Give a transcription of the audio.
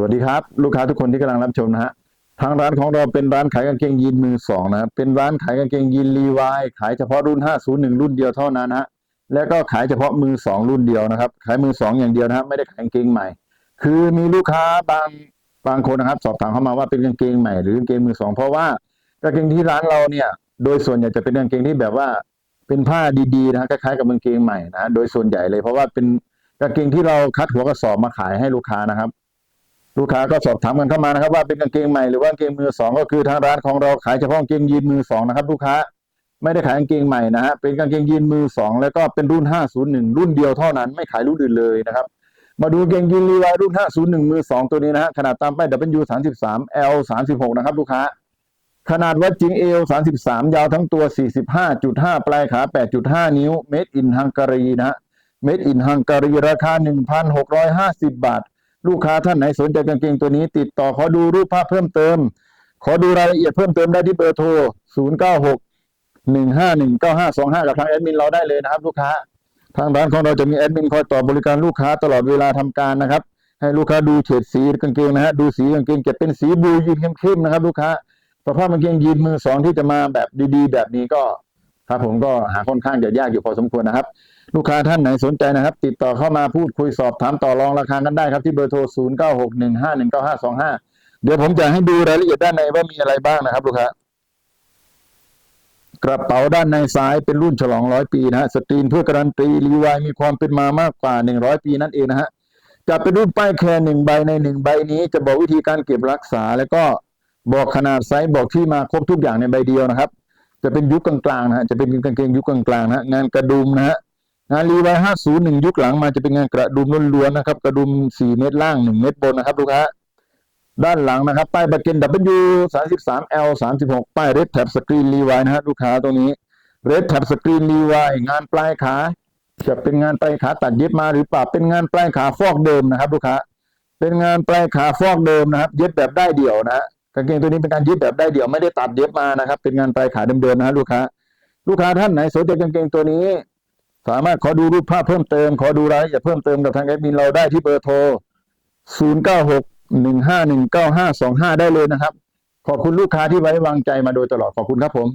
สวัสดีครับ ลูกค้าทุกคนที่กำลังรับชมนะฮะทางร้านของเราเป็นร้านขายกางเกงยีนมือสองนะเป็นร้านขายกางเกงยีนรีวายขายเฉพาะรุ่น 501 รุ่นเดียวเท่านั้นฮะแล้วก็ขายเฉพาะมือสองรุ่นเดียวนะครับ ขายมือสองอย่างเดียวนะครับไม่ได้ขายกางเกงใหม่ คือมีลูกค้าบางบางคนนะครับ สอบถามเข้ามาว่าเป็นกางเกงใหม่หรือกางเกงมือสองเพราะว่ากางเกงที่ร้านเราเนี่ยโดยส่วนใหญ่จะเป็นกางเกงที่แบบว่าเป็นผ้าดีๆนะฮะคล้ายๆกับกางเกงใหม่นะฮะโดยส่วนใหญ่เลยเพราะว่าเป็นกางเกงที่เราคัดหัวกระสอบมาขายให้ลูกค้านะครับ ลูกค้าก็สอบถามกันเข้ามานะครับ ว่าเป็นกางเกงใหม่หรือว่ากางเกงมือสองก็คือทางร้านของเราขายเฉพาะกางเกงยีนมือสองนะครับ ลูกค้าไม่ได้ขายกางเกงใหม่นะฮะเป็นกางเกงยีนมือสองแล้วก็เป็นรุ่น 501 รุ่นเดียวเท่านั้นไม่ขายรุ่นอื่นเลยนะครับ มาดูกางเกงยีนรีวายรุ่น 501 มือสองตัวนี้นะฮะขนาดตามป้าย W 33 L 36นะครับ ลูกค้า ขนาดวัดจริง L 33 ยาวทั้งตัว 45.5 ปลายขา 8.5 นิ้ว Made in Hungary นะฮะ Made in Hungary ราคา 1,650 บาท ลูกค้าท่านไหนสนใจกางเกงตัวนี้ ติดต่อขอดูรูปภาพเพิ่มเติม ขอดูรายละเอียดเพิ่มเติมได้ที่เบอร์โทร 096 151 9525 กับทางแอดมินเราได้เลยนะครับ ลูกค้า ทางร้านของเราจะมีแอดมินคอยตอบบริการลูกค้าตลอดเวลาทำการนะครับ ให้ลูกค้าดูเฉดสีกางเกงนะฮะดูสีกางเกงจะเป็นสีบลูยีนเข้มๆนะครับ ลูกค้าสภาพกางเกงยีนมือสองที่จะมาแบบดีๆ แบบนี้ก็ ครับผมก็หาค่อนข้างจะยากอยู่พอสมควรนะครับ ลูกค้าท่านไหนสนใจนะครับ ติดต่อเข้ามาพูดคุยสอบถามต่อรองราคากันได้ครับที่เบอร์โทร 0 9 6 1 5 1 9 5 2 5 เดี๋ยวผมจะให้ดูรายละเอียดด้านในว่ามีอะไรบ้างนะครับ ลูกค้ากระเป๋าด้านในซ้ายเป็นรุ่นฉลองร้อยปีนะฮะสตรีนเพื่อการันตีรีวายมีความเป็นมามากกว่าหนึ่งร้อยปีนั่นเองนะฮะจะเป็นรุ่นป้ายแคร์หนึ่งใบในหนึ่งใบนี้ จะบอกวิธีการเก็บรักษา แล้วก็บอกขนาดไซส์บอกที่มาครบทุกอย่างในใบเดียวนะครับ จะเป็นยุคกลางๆนะฮะจะเป็นกางเกงยุคกลางๆนะฮะงานกระดุมนะฮะงานรีวายห้าศูนย์หนึ่งยุคหลังมาจะเป็นงานกระดุมล้วนๆนะครับ กระดุมสี่เมตรล่างหนึ่งเมตรบนนะครับลูกค้าด้านหลังนะครับ ป้ายบัตเกน W 33 L 36ป้าย Red Tab Screen Levi นะฮะลูกค้าตรงนี้ Red Tab Screen Levi งานปลายขาจะเป็นงานปลายขาตัดเย็บมาหรือเปล่าเป็นงานปลายขาฟอกเดิมนะครับ ลูกค้าเป็นงานปลายขาฟอกเดิมนะครับ เย็บแบบได้เดี่ยวนะฮะางเกงตัวนี้เป็นการเย็บแบบได้เดี่ยวไม่ได้ตัดเย็บมานะครับ เป็นงานปลายขาเดิมๆนะฮะลูกค้า ลูกค้าท่านไหนสนใจกางเกงตัวนี้ สามารถขอดูรูปภาพเพิ่มเติม ขอดูรายละเอียดเพิ่มเติมกับทางแอดมินเราได้ที่เบอร์โทร 096 151 9525 ได้เลยนะครับ ขอบคุณลูกค้าที่ไว้วางใจมาโดยตลอดขอบคุณครับผม